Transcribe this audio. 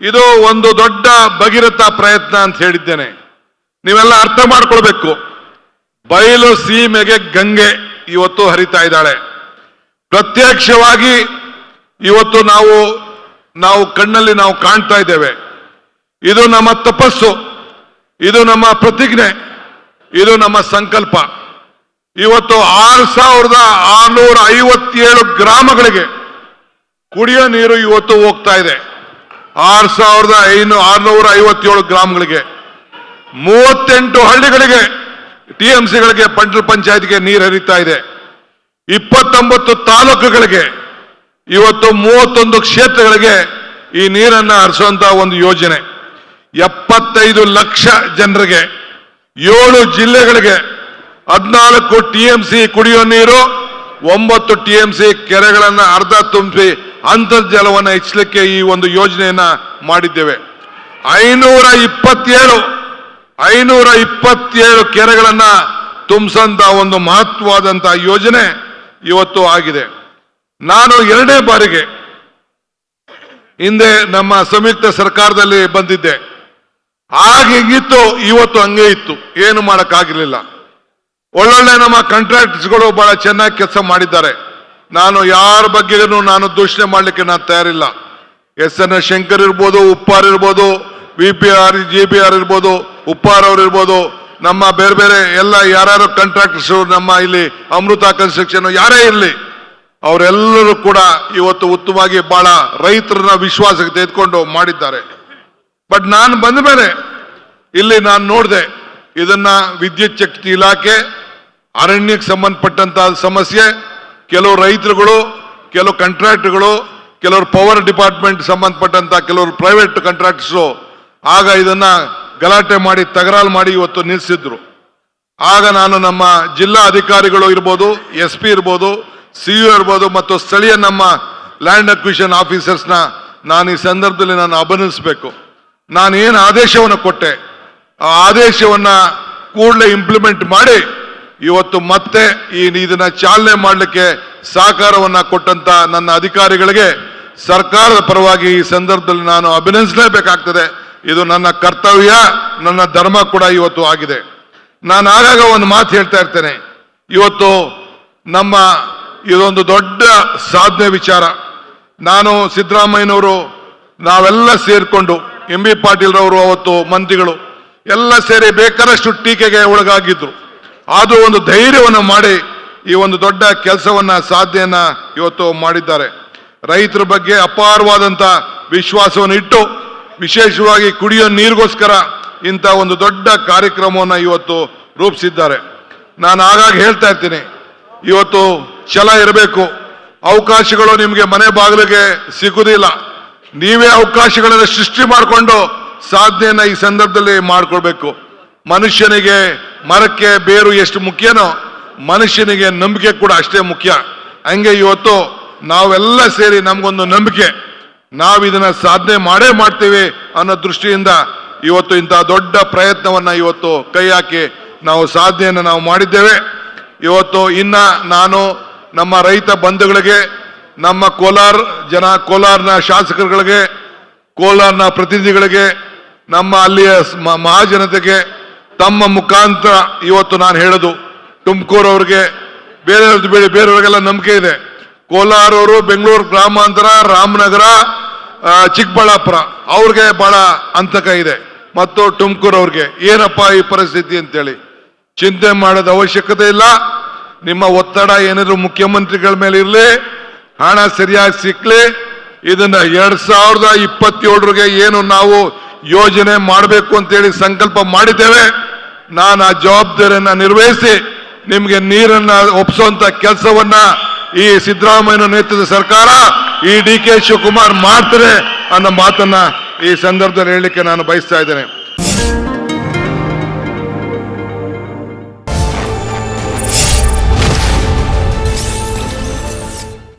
ಇದು ಒಂದು ದೊಡ್ಡ ಭಗೀರಥ ಪ್ರಯತ್ನ ಅಂತ ಹೇಳಿದ್ದೇನೆ. ನೀವೆಲ್ಲ ಅರ್ಥ ಮಾಡ್ಕೊಳ್ಬೇಕು. ಬಯಲು ಸೀಮೆಗೆ ಗಂಗೆ ಇವತ್ತು ಹರಿತಾ ಇದ್ದಾಳೆ. ಪ್ರತ್ಯಕ್ಷವಾಗಿ ಇವತ್ತು ನಾವು ನಾವು ಕಣ್ಣಲ್ಲಿ ನಾವು ಕಾಣ್ತಾ ಇದ್ದೇವೆ. ಇದು ನಮ್ಮ ತಪಸ್ಸು. ಇದು ನಮ್ಮ ಪ್ರತಿಜ್ಞೆ. ಇದು ನಮ್ಮ ಸಂಕಲ್ಪ. ಇವತ್ತು ಆರು ಸಾವಿರದ ಆರ್ನೂರ ಐವತ್ತೇಳು ಗ್ರಾಮಗಳಿಗೆ ಕುಡಿಯೋ ನೀರು ಇವತ್ತು ಹೋಗ್ತಾ ಇದೆ. ಆರು ಸಾವಿರದ ಐನೂ ಆರ್ನೂರ ಐವತ್ತೇಳು ಗ್ರಾಮಗಳಿಗೆ, ಮೂವತ್ತೆಂಟು ಹಳ್ಳಿಗಳಿಗೆ ಟಿ ಎಂ ಸಿಗಳಿಗೆ ಪಂಚ ಪಂಚಾಯತ್ಗೆ ನೀರು ಹರಿತಾ ಇದೆ. ಇಪ್ಪತ್ತೊಂಬತ್ತು ತಾಲೂಕುಗಳಿಗೆ, ಇವತ್ತು ಮೂವತ್ತೊಂದು ಕ್ಷೇತ್ರಗಳಿಗೆ ಈ ನೀರನ್ನ ಹರಿಸುವಂತ ಒಂದು ಯೋಜನೆ. ಎಪ್ಪತ್ತೈದು ಲಕ್ಷ ಜನರಿಗೆ, ಏಳು ಜಿಲ್ಲೆಗಳಿಗೆ ಹದಿನಾಲ್ಕು ಟಿ ಎಂ ಸಿ ಕುಡಿಯೋ ನೀರು, ಒಂಬತ್ತು ಟಿ ಎಂ ಸಿ ಕೆರೆಗಳನ್ನ ಅರ್ಧ ತುಂಬಿಸಿ ಅಂತರ್ಜಲವನ್ನು ಹೆಚ್ಚಲಿಕ್ಕೆ ಈ ಒಂದು ಯೋಜನೆಯನ್ನ ಮಾಡಿದ್ದೇವೆ. ಐನೂರ ಇಪ್ಪತ್ತೇಳು ಐನೂರ ಇಪ್ಪತ್ತೇಳು ಕೆರೆಗಳನ್ನ ತುಂಬಿಸಂತ ಒಂದು ಮಹತ್ವವಾದಂತಹ ಯೋಜನೆ ಇವತ್ತು ಆಗಿದೆ. ನಾನು ಎರಡೇ ಬಾರಿಗೆ ಹಿಂದೆ ನಮ್ಮ ಸಂಯುಕ್ತ ಸರ್ಕಾರದಲ್ಲಿ ಬಂದಿದ್ದೆ. ಆಗ ಹೆಂಗಿತ್ತು ಇವತ್ತು ಹಂಗೆ ಇತ್ತು. ಏನು ಮಾಡಕ್ಕಾಗಿರ್ಲಿಲ್ಲ ಒಳ್ಳೊಳ್ಳೆ ನಮ್ಮ ಕಾಂಟ್ರಾಕ್ಟ್ಸ್ಗಳು ಬಹಳ ಚೆನ್ನಾಗಿ ಕೆಲಸ ಮಾಡಿದ್ದಾರೆ. ನಾನು ಯಾರ ಬಗ್ಗೆನೂ ನಾನು ದೂಷಣೆ ಮಾಡಲಿಕ್ಕೆ ನಾನು ತಯಾರಿಲ್ಲ. ಎಸ್ ಎನ್ ಶಂಕರ್ ಇರ್ಬೋದು, ಉಪ್ಪಾರ್ ಇರ್ಬೋದು, V P R, G P R ಇರ್ಬೋದು, ಉಪ್ಪಾರ್ ಅವ್ರು ಇರ್ಬೋದು, ನಮ್ಮ ಬೇರೆ ಬೇರೆ ಎಲ್ಲ ಯಾರ್ಯಾರು ಕಾಂಟ್ರಾಕ್ಟರ್ಸ್ ನಮ್ಮ ಇಲ್ಲಿ ಅಮೃತ ಕನ್ಸ್ಟ್ರಕ್ಷನ್ ಯಾರೇ ಇರಲಿ, ಅವರೆಲ್ಲರೂ ಕೂಡ ಇವತ್ತು ಉತ್ತಮವಾಗಿ ಬಹಳ ರೈತರನ್ನ ವಿಶ್ವಾಸಕ್ಕೆ ತೆಗೆದುಕೊಂಡು ಮಾಡಿದ್ದಾರೆ. ಬಟ್ ನಾನು ಬಂದ ಮೇಲೆ ಇಲ್ಲಿ ನಾನು ನೋಡಿದೆ, ಇದನ್ನ ವಿದ್ಯುತ್ ಶಕ್ತಿ ಇಲಾಖೆ ಅರಣ್ಯಕ್ಕೆ ಸಂಬಂಧಪಟ್ಟಂತಹ ಸಮಸ್ಯೆ ಕೆಲವು ರೈತರುಗಳು, ಕೆಲವು ಕಾಂಟ್ರಾಕ್ಟ್ಗಳು ಕೆಲವರು ಪವರ್ ಡಿಪಾರ್ಟ್ಮೆಂಟ್ ಸಂಬಂಧಪಟ್ಟಂತ ಕೆಲವರು ಪ್ರೈವೇಟ್ ಕಾಂಟ್ರಾಕ್ಟ್ಸು ಆಗ ಇದನ್ನ ಗಲಾಟೆ ಮಾಡಿ ತಕರಾರು ಮಾಡಿ ಇವತ್ತು ನಿಲ್ಲಿಸಿದ್ರು ಆಗ ನಾನು ನಮ್ಮ ಜಿಲ್ಲಾ ಅಧಿಕಾರಿಗಳು ಇರ್ಬೋದು ಎಸ್ ಪಿ ಇರ್ಬೋದು ಸಿ ಯು ಇರ್ಬೋದು ಮತ್ತು ಸ್ಥಳೀಯ ನಮ್ಮ ಲ್ಯಾಂಡ್ ಅಕ್ವಿಷನ್ ಆಫೀಸರ್ಸ್ನ ನಾನು ಈ ಸಂದರ್ಭದಲ್ಲಿ ನಾನು ಅಭಿನಂದಿಸಬೇಕು. ನಾನು ಏನು ಆದೇಶವನ್ನು ಕೊಟ್ಟೆ? ಆ ಆದೇಶವನ್ನು ಕೂಡಲೇ ಇಂಪ್ಲಿಮೆಂಟ್ ಮಾಡಿ ಇವತ್ತು ಮತ್ತೆ ಈ ಇದನ್ನ ಚಾಲನೆ ಮಾಡಲಿಕ್ಕೆ ಸಹಕಾರವನ್ನ ಕೊಟ್ಟಂತ ನನ್ನ ಅಧಿಕಾರಿಗಳಿಗೆ ಸರ್ಕಾರದ ಪರವಾಗಿ ಈ ಸಂದರ್ಭದಲ್ಲಿ ನಾನು ಅಭಿನಂದಿಸಲೇಬೇಕಾಗ್ತದೆ. ಇದು ನನ್ನ ಕರ್ತವ್ಯ, ನನ್ನ ಧರ್ಮ ಕೂಡ ಇವತ್ತು ಆಗಿದೆ. ನಾನು ಆಗಾಗ ಒಂದು ಮಾತು ಹೇಳ್ತಾ ಇರ್ತೇನೆ. ಇವತ್ತು ನಮ್ಮ ಇದೊಂದು ದೊಡ್ಡ ಸಾಧನೆ ವಿಚಾರ. ನಾನು ಸಿದ್ದರಾಮಯ್ಯನವರು ನಾವೆಲ್ಲ ಸೇರಿಕೊಂಡು, ಎಂ ಬಿ ಪಾಟೀಲ್ರವರು ಅವತ್ತು ಮಂತ್ರಿಗಳು, ಎಲ್ಲ ಸೇರಿ ಬೇಕಾದಷ್ಟು ಟೀಕೆಗೆ ಒಳಗಾಗಿದ್ರು. ಅದು ಒಂದು ಧೈರ್ಯವನ್ನು ಮಾಡಿ ಈ ಒಂದು ದೊಡ್ಡ ಕೆಲಸವನ್ನ ಸಾಧನೆಯನ್ನ ಇವತ್ತು ಮಾಡಿದ್ದಾರೆ. ರೈತರ ಬಗ್ಗೆ ಅಪಾರವಾದಂತ ವಿಶ್ವಾಸವನ್ನು ಇಟ್ಟು ವಿಶೇಷವಾಗಿ ಕುಡಿಯೋ ನೀರಿಗೋಸ್ಕರ ಇಂಥ ಒಂದು ದೊಡ್ಡ ಕಾರ್ಯಕ್ರಮವನ್ನು ಇವತ್ತು ರೂಪಿಸಿದ್ದಾರೆ. ನಾನು ಆಗಾಗ ಹೇಳ್ತಾ ಇರ್ತೀನಿ, ಇವತ್ತು ಛಲ ಇರಬೇಕು. ಅವಕಾಶಗಳು ನಿಮಗೆ ಮನೆ ಬಾಗಿಲಿಗೆ ಸಿಗುವುದಿಲ್ಲ ನೀವೇ ಅವಕಾಶಗಳನ್ನು ಸೃಷ್ಟಿ ಮಾಡಿಕೊಂಡು ಸಾಧನೆಯನ್ನು ಈ ಸಂದರ್ಭದಲ್ಲಿ ಮಾಡ್ಕೊಳ್ಬೇಕು. ಮನುಷ್ಯನಿಗೆ ಮರಕ್ಕೆ ಬೇರು ಎಷ್ಟು ಮುಖ್ಯನೋ ಮನುಷ್ಯನಿಗೆ ನಂಬಿಕೆ ಕೂಡ ಅಷ್ಟೇ ಮುಖ್ಯ. ಹಂಗೆ ಇವತ್ತು ನಾವೆಲ್ಲ ಸೇರಿ ನಮಗೊಂದು ನಂಬಿಕೆ. ನಾವು ಇದನ್ನ ಸಾಧನೆ ಮಾಡೇ ಮಾಡ್ತೀವಿ ಅನ್ನೋ ದೃಷ್ಟಿಯಿಂದ ಇವತ್ತು ಇಂಥ ದೊಡ್ಡ ಪ್ರಯತ್ನವನ್ನ ಇವತ್ತು ಕೈ ಹಾಕಿ ನಾವು ಸಾಧನೆಯನ್ನು ನಾವು ಮಾಡಿದ್ದೇವೆ. ಇವತ್ತು ಇನ್ನ ನಾನು ನಮ್ಮ ರೈತ ಬಂಧುಗಳಿಗೆ, ನಮ್ಮ ಕೋಲಾರ ಜನ, ಕೋಲಾರ್ನ ಶಾಸಕರುಗಳಿಗೆ, ಕೋಲಾರ್ನ ಪ್ರತಿನಿಧಿಗಳಿಗೆ, ನಮ್ಮ ಅಲ್ಲಿಯ ಮಹಾಜನತೆಗೆ ತಮ್ಮ ಮುಖಾಂತರ ಇವತ್ತು ನಾನು ಹೇಳೋದು, ತುಮಕೂರು ಅವ್ರಿಗೆ, ಬೇರೆಯವ್ರದ್ದು ಬೇರೆ, ಬೇರೆಯವ್ರಿಗೆಲ್ಲ ನಂಬಿಕೆ ಇದೆ. ಕೋಲಾರವರು ಬೆಂಗಳೂರು ಗ್ರಾಮಾಂತರ, ರಾಮನಗರ ಚಿಕ್ಕಬಳ್ಳಾಪುರ, ಅವ್ರಿಗೆ ಬಹಳ ಅಂತಕ ಇದೆ. ಮತ್ತು ತುಮಕೂರು ಅವ್ರಿಗೆ, ಏನಪ್ಪ ಈ ಪರಿಸ್ಥಿತಿ ಅಂತೇಳಿ. ಚಿಂತೆ ಮಾಡೋದ ಅವಶ್ಯಕತೆ ಇಲ್ಲ. ನಿಮ್ಮ ಒತ್ತಡ ಏನಿದ್ರು ಮುಖ್ಯಮಂತ್ರಿಗಳ ಮೇಲೆ ಇರಲಿ, ಹಣ ಸರಿಯಾಗಿ ಸಿಕ್ಲಿ, ಇದನ್ನ ಎರಡ್ ಸಾವಿರದ ಇಪ್ಪತ್ತೇಳರಿಗೆ ಏನು ನಾವು ಯೋಜನೆ ಮಾಡಬೇಕು ಅಂತೇಳಿ ಸಂಕಲ್ಪ ಮಾಡಿದ್ದೇವೆ. ನಾನು ಆ ಜವಾಬ್ದಾರಿಯನ್ನ ನಿರ್ವಹಿಸಿ ನಿಮಗೆ ನೀರನ್ನ ಒಪ್ಪಿಸುವಂತ ಕೆಲಸವನ್ನ ಈ ಸಿದ್ದರಾಮಯ್ಯ ನೇತೃತ್ವದ ಸರ್ಕಾರ ಈ ಡಿ ಕೆ ಶಿವಕುಮಾರ್ ಮಾಡ್ತಾರೆ ಅನ್ನೋ ಮಾತನ್ನ ಈ ಸಂದರ್ಭದಲ್ಲಿ ಹೇಳಲಿಕ್ಕೆ ನಾನು ಬಯಸ್ತಾ ಇದ್ದೇನೆ.